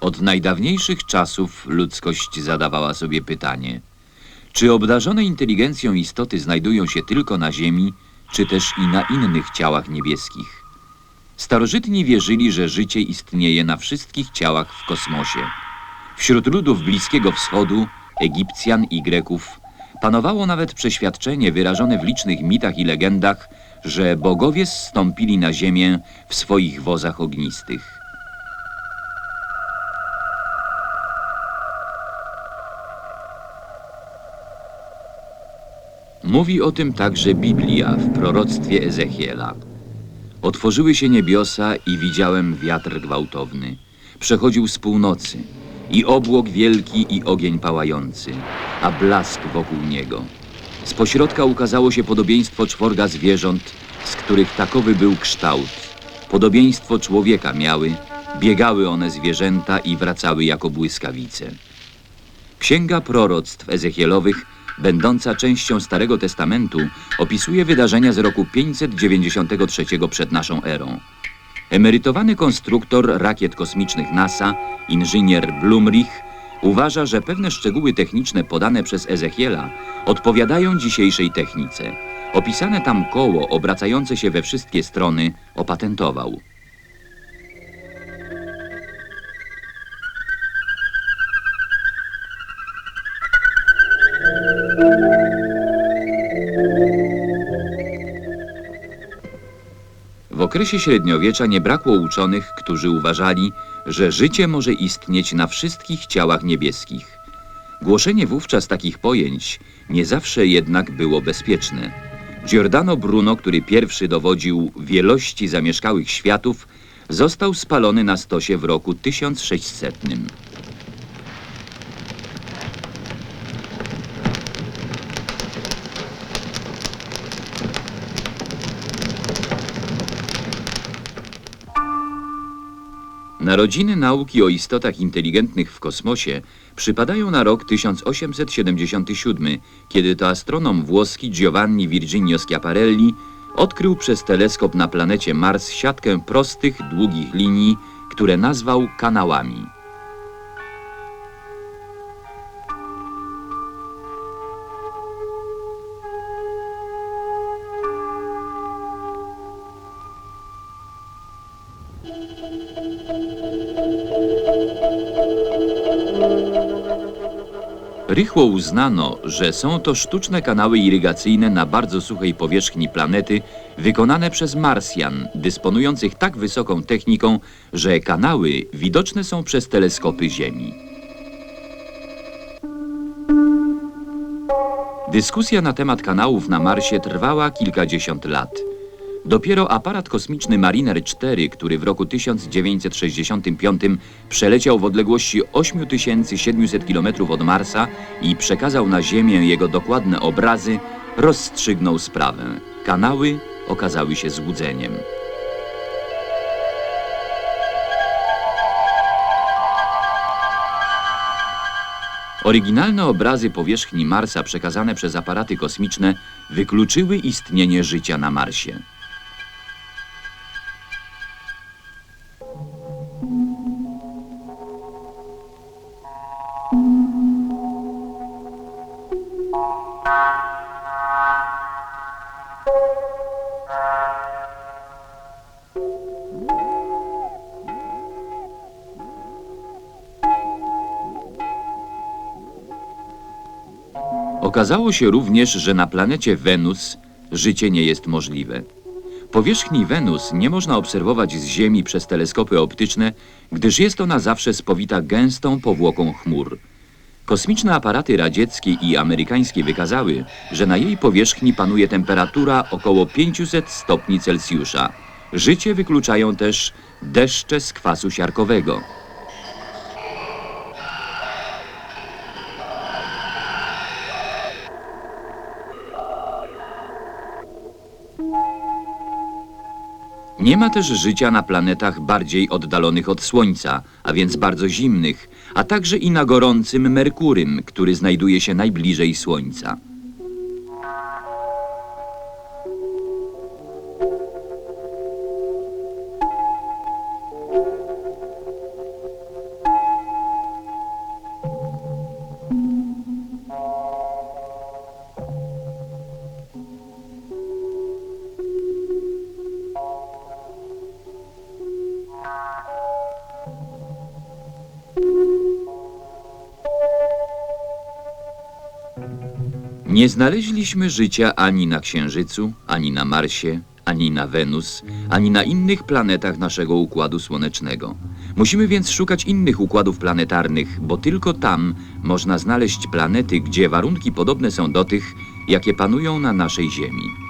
Od najdawniejszych czasów ludzkość zadawała sobie pytanie, czy obdarzone inteligencją istoty znajdują się tylko na Ziemi, czy też i na innych ciałach niebieskich. Starożytni wierzyli, że życie istnieje na wszystkich ciałach w kosmosie. Wśród ludów Bliskiego Wschodu, Egipcjan i Greków panowało nawet przeświadczenie wyrażone w licznych mitach i legendach, że bogowie zstąpili na ziemię w swoich wozach ognistych. Mówi o tym także Biblia w proroctwie Ezechiela. Otworzyły się niebiosa i widziałem wiatr gwałtowny. Przechodził z północy i obłok wielki i ogień pałający, a blask wokół niego. Z pośrodka ukazało się podobieństwo czworga zwierząt, z których takowy był kształt. Podobieństwo człowieka miały, biegały one zwierzęta i wracały jako błyskawice. Księga proroctw Ezechielowych, będąca częścią Starego Testamentu, opisuje wydarzenia z roku 593 przed naszą erą. Emerytowany konstruktor rakiet kosmicznych NASA, inżynier Blumrich, uważa, że pewne szczegóły techniczne podane przez Ezechiela odpowiadają dzisiejszej technice. Opisane tam koło obracające się we wszystkie strony opatentował. Okresie średniowiecza nie brakło uczonych, którzy uważali, że życie może istnieć na wszystkich ciałach niebieskich. Głoszenie wówczas takich pojęć nie zawsze jednak było bezpieczne. Giordano Bruno, który pierwszy dowodził wielości zamieszkałych światów, został spalony na stosie w roku 1600. Narodziny nauki o istotach inteligentnych w kosmosie przypadają na rok 1877, kiedy to astronom włoski Giovanni Virginio Schiaparelli odkrył przez teleskop na planecie Mars siatkę prostych, długich linii, które nazwał kanałami. Rychło uznano, że są to sztuczne kanały irygacyjne na bardzo suchej powierzchni planety, wykonane przez Marsjan, dysponujących tak wysoką techniką, że kanały widoczne są przez teleskopy Ziemi. Dyskusja na temat kanałów na Marsie trwała kilkadziesiąt lat. Dopiero aparat kosmiczny Mariner 4, który w roku 1965 przeleciał w odległości 8700 km od Marsa i przekazał na Ziemię jego dokładne obrazy, rozstrzygnął sprawę. Kanały okazały się złudzeniem. Oryginalne obrazy powierzchni Marsa przekazane przez aparaty kosmiczne wykluczyły istnienie życia na Marsie. Okazało się również, że na planecie Wenus życie nie jest możliwe. Powierzchni Wenus nie można obserwować z Ziemi przez teleskopy optyczne, gdyż jest ona zawsze spowita gęstą powłoką chmur. Kosmiczne aparaty radzieckie i amerykańskie wykazały, że na jej powierzchni panuje temperatura około 500 stopni Celsjusza. Życie wykluczają też deszcze z kwasu siarkowego. Nie ma też życia na planetach bardziej oddalonych od Słońca, a więc bardzo zimnych, a także i na gorącym Merkurym, który znajduje się najbliżej Słońca. Nie znaleźliśmy życia ani na Księżycu, ani na Marsie, ani na Wenus, ani na innych planetach naszego układu słonecznego. Musimy więc szukać innych układów planetarnych, bo tylko tam można znaleźć planety, gdzie warunki podobne są do tych, jakie panują na naszej Ziemi.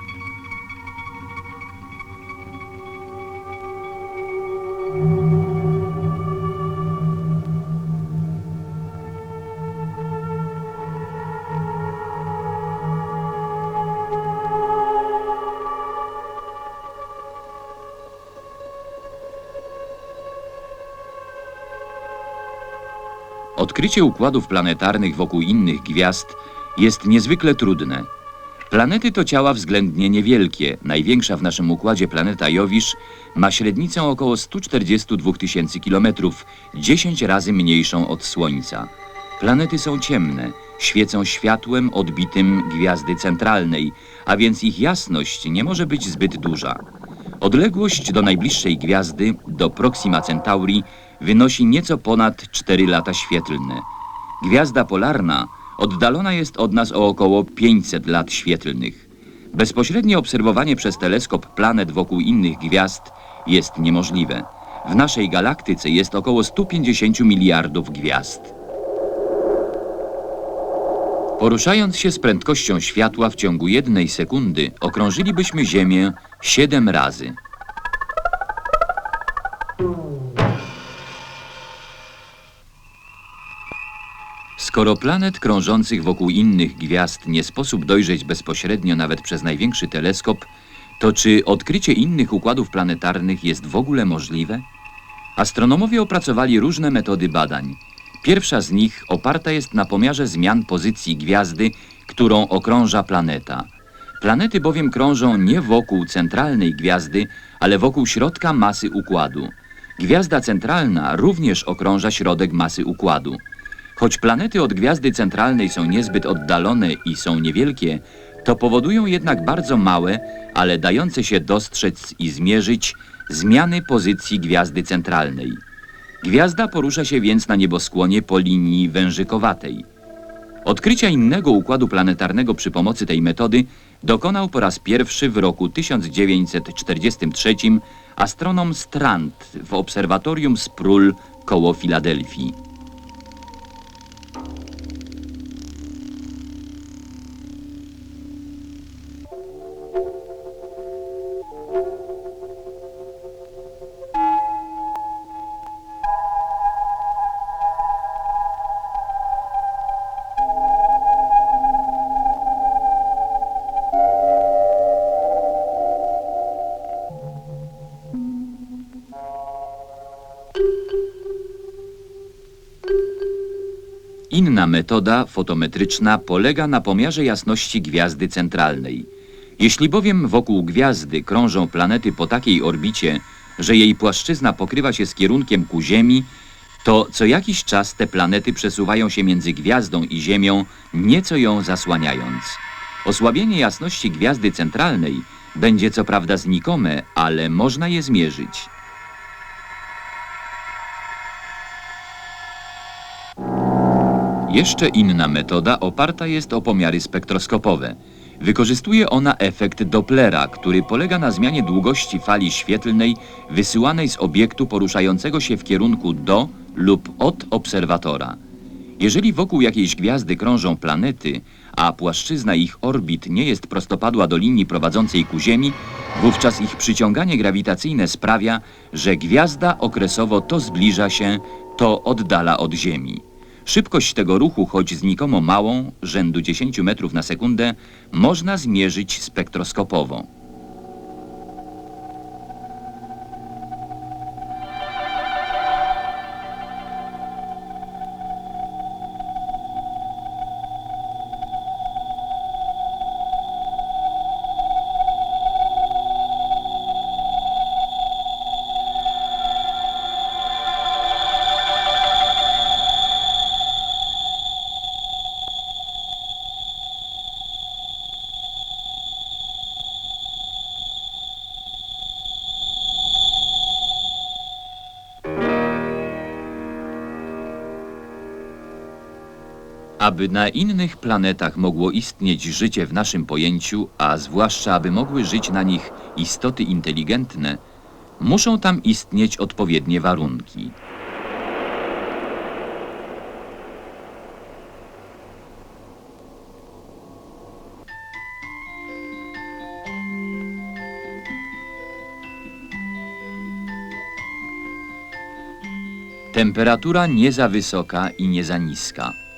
Odkrycie układów planetarnych wokół innych gwiazd jest niezwykle trudne. Planety to ciała względnie niewielkie. Największa w naszym układzie planeta Jowisz ma średnicę około 142 tysięcy kilometrów, 10 razy mniejszą od Słońca. Planety są ciemne, świecą światłem odbitym gwiazdy centralnej, a więc ich jasność nie może być zbyt duża. Odległość do najbliższej gwiazdy, do Proxima Centauri, wynosi nieco ponad 4 lata świetlne. Gwiazda polarna oddalona jest od nas o około 500 lat świetlnych. Bezpośrednie obserwowanie przez teleskop planet wokół innych gwiazd jest niemożliwe. W naszej galaktyce jest około 150 miliardów gwiazd. Poruszając się z prędkością światła w ciągu jednej sekundy, okrążylibyśmy Ziemię 7 razy. Skoro planet krążących wokół innych gwiazd nie sposób dojrzeć bezpośrednio nawet przez największy teleskop, to czy odkrycie innych układów planetarnych jest w ogóle możliwe? Astronomowie opracowali różne metody badań. Pierwsza z nich oparta jest na pomiarze zmian pozycji gwiazdy, którą okrąża planeta. Planety bowiem krążą nie wokół centralnej gwiazdy, ale wokół środka masy układu. Gwiazda centralna również okrąża środek masy układu. Choć planety od gwiazdy centralnej są niezbyt oddalone i są niewielkie, to powodują jednak bardzo małe, ale dające się dostrzec i zmierzyć zmiany pozycji gwiazdy centralnej. Gwiazda porusza się więc na nieboskłonie po linii wężykowatej. Odkrycia innego układu planetarnego przy pomocy tej metody dokonał po raz pierwszy w roku 1943 astronom Strand w obserwatorium Sproul koło Filadelfii. Inna metoda fotometryczna polega na pomiarze jasności gwiazdy centralnej. Jeśli bowiem wokół gwiazdy krążą planety po takiej orbicie, że jej płaszczyzna pokrywa się z kierunkiem ku Ziemi, to co jakiś czas te planety przesuwają się między gwiazdą i Ziemią, nieco ją zasłaniając. Osłabienie jasności gwiazdy centralnej będzie co prawda znikome, ale można je zmierzyć. Jeszcze inna metoda oparta jest o pomiary spektroskopowe. Wykorzystuje ona efekt Dopplera, który polega na zmianie długości fali świetlnej wysyłanej z obiektu poruszającego się w kierunku do lub od obserwatora. Jeżeli wokół jakiejś gwiazdy krążą planety, a płaszczyzna ich orbit nie jest prostopadła do linii prowadzącej ku Ziemi, wówczas ich przyciąganie grawitacyjne sprawia, że gwiazda okresowo to zbliża się, to oddala od Ziemi. Szybkość tego ruchu, choć znikomo małą, rzędu 10 metrów na sekundę, można zmierzyć spektroskopowo. Aby na innych planetach mogło istnieć życie w naszym pojęciu, a zwłaszcza aby mogły żyć na nich istoty inteligentne, muszą tam istnieć odpowiednie warunki. Temperatura nie za wysoka i nie za niska.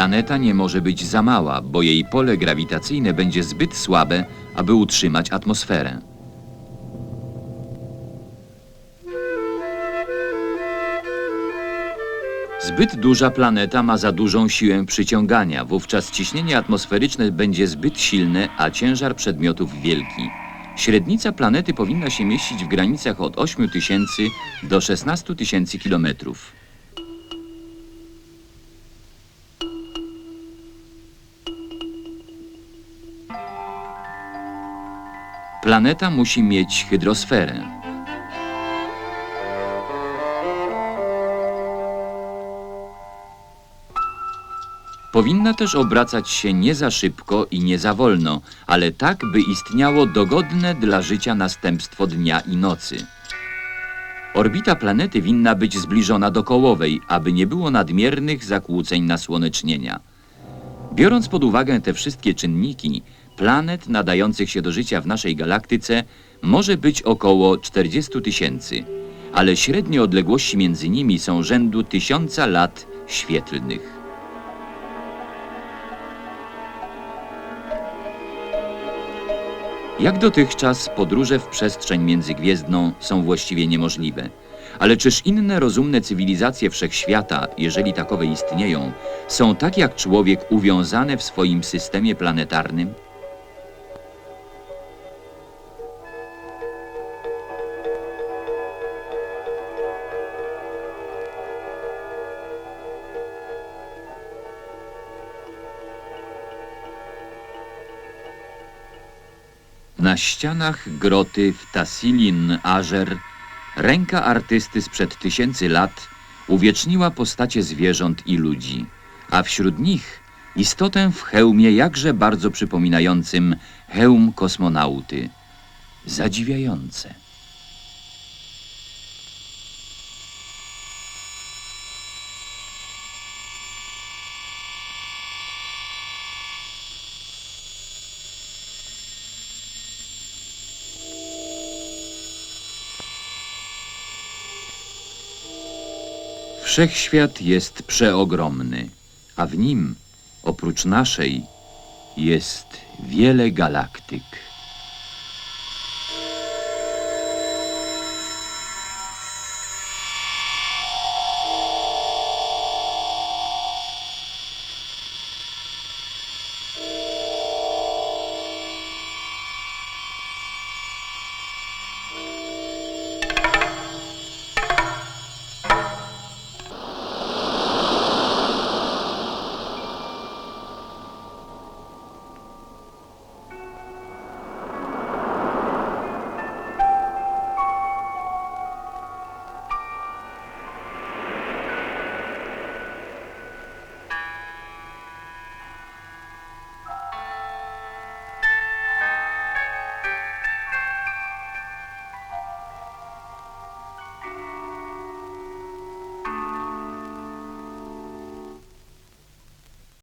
Planeta nie może być za mała, bo jej pole grawitacyjne będzie zbyt słabe, aby utrzymać atmosferę. Zbyt duża planeta ma za dużą siłę przyciągania, wówczas ciśnienie atmosferyczne będzie zbyt silne, a ciężar przedmiotów wielki. Średnica planety powinna się mieścić w granicach od 8 tysięcy do 16 tysięcy kilometrów. Planeta musi mieć hydrosferę. Powinna też obracać się nie za szybko i nie za wolno, ale tak, by istniało dogodne dla życia następstwo dnia i nocy. Orbita planety winna być zbliżona do kołowej, aby nie było nadmiernych zakłóceń nasłonecznienia. Biorąc pod uwagę te wszystkie czynniki, planet nadających się do życia w naszej galaktyce może być około 40 tysięcy, ale średnie odległości między nimi są rzędu tysiąca lat świetlnych. Jak dotychczas podróże w przestrzeń międzygwiezdną są właściwie niemożliwe. Ale czyż inne rozumne cywilizacje wszechświata, jeżeli takowe istnieją, są tak jak człowiek uwiązane w swoim systemie planetarnym? Na ścianach groty w Tassilin Ażer ręka artysty sprzed tysięcy lat uwieczniła postacie zwierząt i ludzi, a wśród nich istotę w hełmie jakże bardzo przypominającym hełm kosmonauty. Zadziwiające. Wszechświat jest przeogromny, a w nim, oprócz naszej, jest wiele galaktyk.